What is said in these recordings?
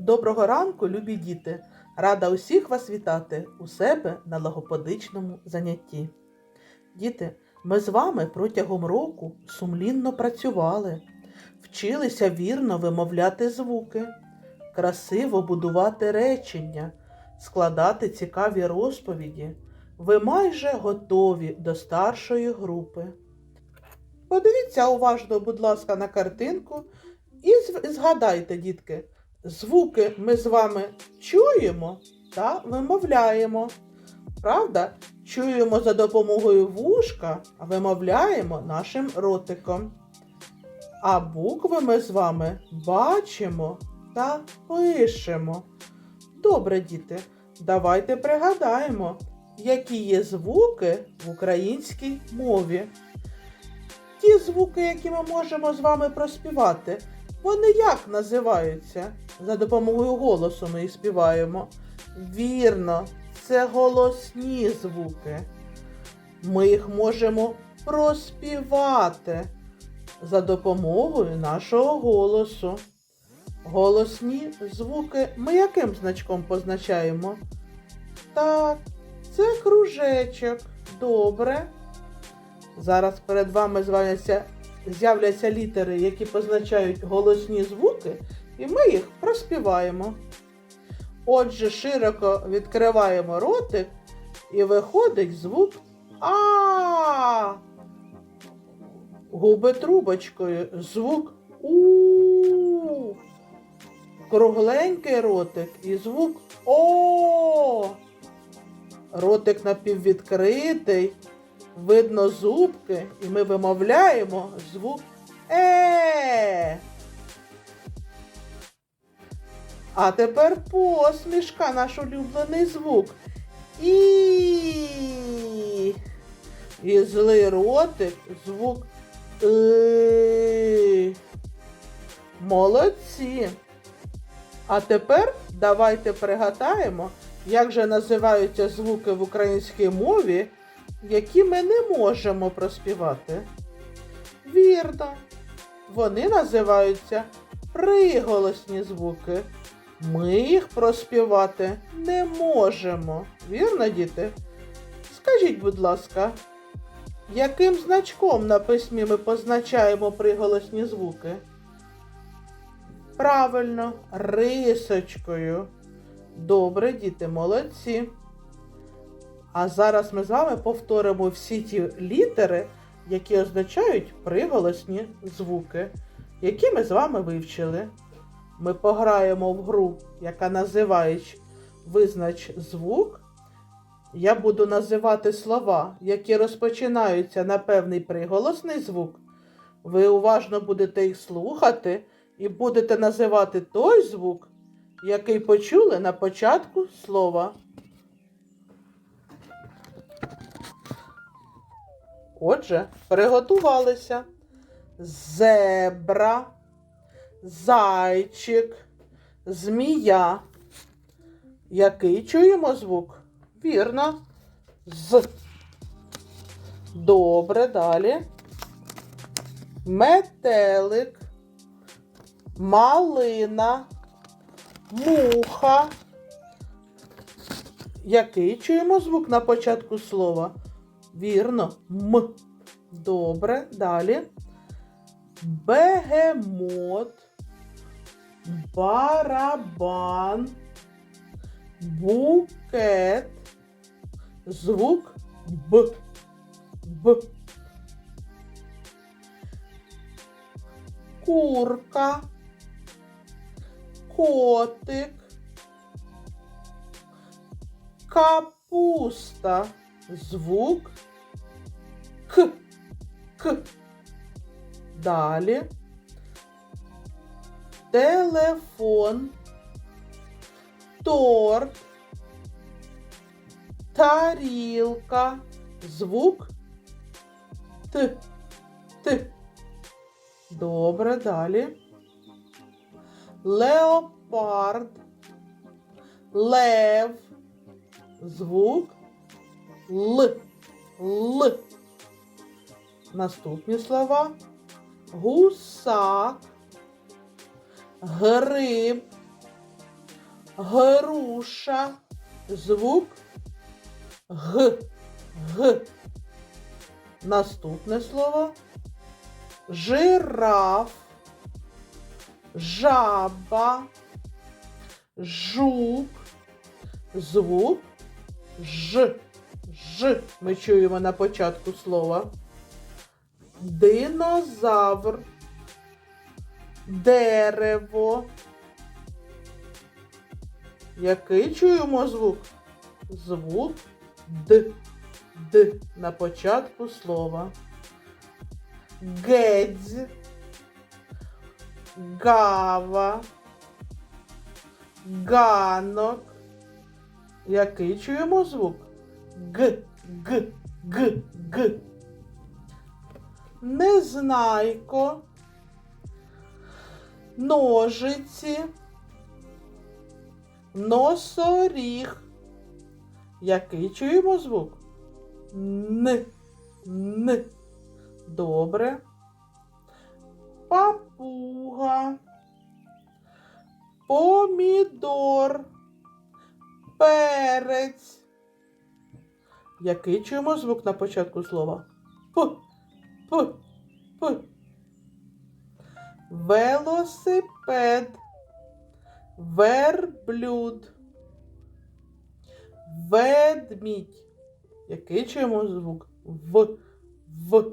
Доброго ранку, любі діти! Рада усіх вас вітати у себе на логопедичному занятті. Діти, ми з вами протягом року сумлінно працювали, вчилися вірно вимовляти звуки, красиво будувати речення, складати цікаві розповіді. Ви майже готові до старшої групи. Подивіться уважно, будь ласка, на картинку і згадайте, дітки, звуки ми з вами чуємо та вимовляємо. Правда? Чуємо за допомогою вушка, а вимовляємо нашим ротиком. А букви ми з вами бачимо та пишемо. Добре, діти, давайте пригадаємо, які є звуки в українській мові. Ті звуки, які ми можемо з вами проспівати, вони як називаються? За допомогою голосу ми їх співаємо. Вірно, це голосні звуки. Ми їх можемо проспівати за допомогою нашого голосу. Голосні звуки ми яким значком позначаємо? Так, це кружечок. Добре. Зараз перед вами званяться, з'являться літери, які позначають голосні звуки, і ми їх проспіваємо. Отже, широко відкриваємо ротик і виходить звук А. Губи трубочкою, звук У. Кругленький ротик і звук О. Ротик напіввідкритий, видно зубки, і ми вимовляємо звук Е. А тепер посмішка, наш улюблений звук. І. І злий ротик, звук И. Молодці. А тепер давайте пригадаємо, як же називаються звуки в українській мові, які ми не можемо проспівати. Вірно, вони називаються приголосні звуки. Ми їх проспівати не можемо. Вірно, діти? Скажіть, будь ласка, яким значком на письмі ми позначаємо приголосні звуки? Правильно, рисочкою. Добре, діти, молодці. А зараз ми з вами повторимо всі ті літери, які означають приголосні звуки, які ми з вами вивчили. Ми пограємо в гру, яка називається Визнач звук. Я буду називати слова, які розпочинаються на певний приголосний звук. Ви уважно будете їх слухати і будете називати той звук, який почули на початку слова. Отже, приготувалися. Зебра, зайчик, змія. Який чуємо звук? Вірно. З. Добре, далі. Метелик, малина, муха. Який чуємо звук на початку слова? Вірно, М. Добре, далі. Бегемот, барабан, букет, звук Б. Б. Курка, котик, капуста, звук К. К. Далі. Телефон. Торт. Тарілка. Звук Т. Т. Добре, далі. Леопард. Лев. Звук Л. Л. Наступні слова. Гусак, гриб, груша, звук Г. Г. Наступне слово жираф, жаба, жук, звук Ж. Ж. Ми чуємо на початку слова. Динозавр, дерево. Який чуємо звук? Звук Д. Д на початку слова. Гедзь, гава, ганок. Який чуємо звук? Г, Г, Г, Г. Незнайко, ножиці, носоріг. Який чуємо звук? Н. Н. Добре. Папуга. Помідор. Перець. Який чуємо звук на початку слова? П. П. П. Велосипед. Верблюд. Ведмідь. Який чуємо звук? В. В.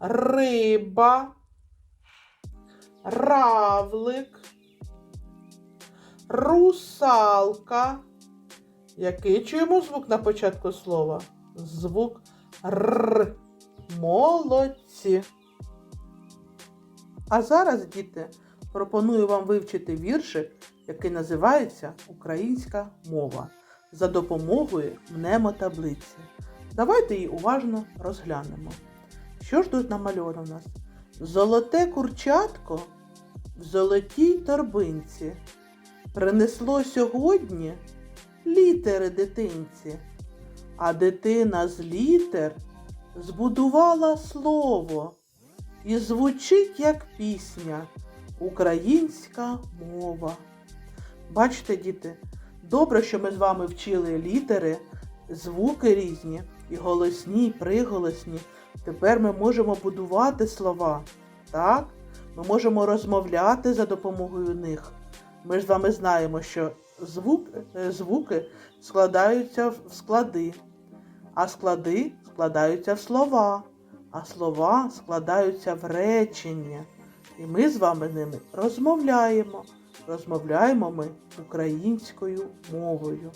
Риба. Равлик. Русалка. Який чуємо звук на початку слова? Звук Р. Молодці. А зараз, діти, пропоную вам вивчити віршик, який називається Українська мова за допомогою мнемотаблиці. Давайте її уважно розглянемо. Що ж тут намальовано в нас? Золоте курчатко в золотій торбинці принесло сьогодні літери дитинці, а дитина з літер збудувала слово і звучить як пісня Українська мова. Бачите, діти, добре, що ми з вами вчили літери, звуки різні, і голосні, і приголосні. Тепер ми можемо будувати слова. Так? Ми можемо розмовляти за допомогою них. Ми ж з вами знаємо, що звук, е, звуки складаються в склади, а склади складаються в слова, а слова складаються в речення. І ми з вами ними розмовляємо. Розмовляємо ми українською мовою.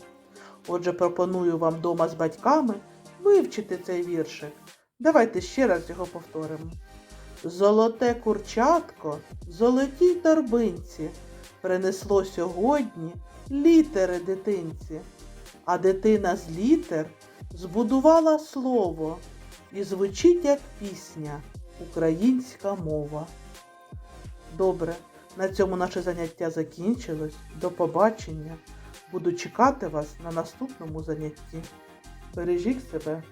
Отже, пропоную вам вдома з батьками вивчити цей віршик. Давайте ще раз його повторимо. Золоте курчатко золотій торбинці принесло сьогодні літери дитинці, а дитина з літер збудувала слово і звучить як пісня Українська мова. Добре, на цьому наше заняття закінчилось. До побачення. Буду чекати вас на наступному занятті. Бережіть себе.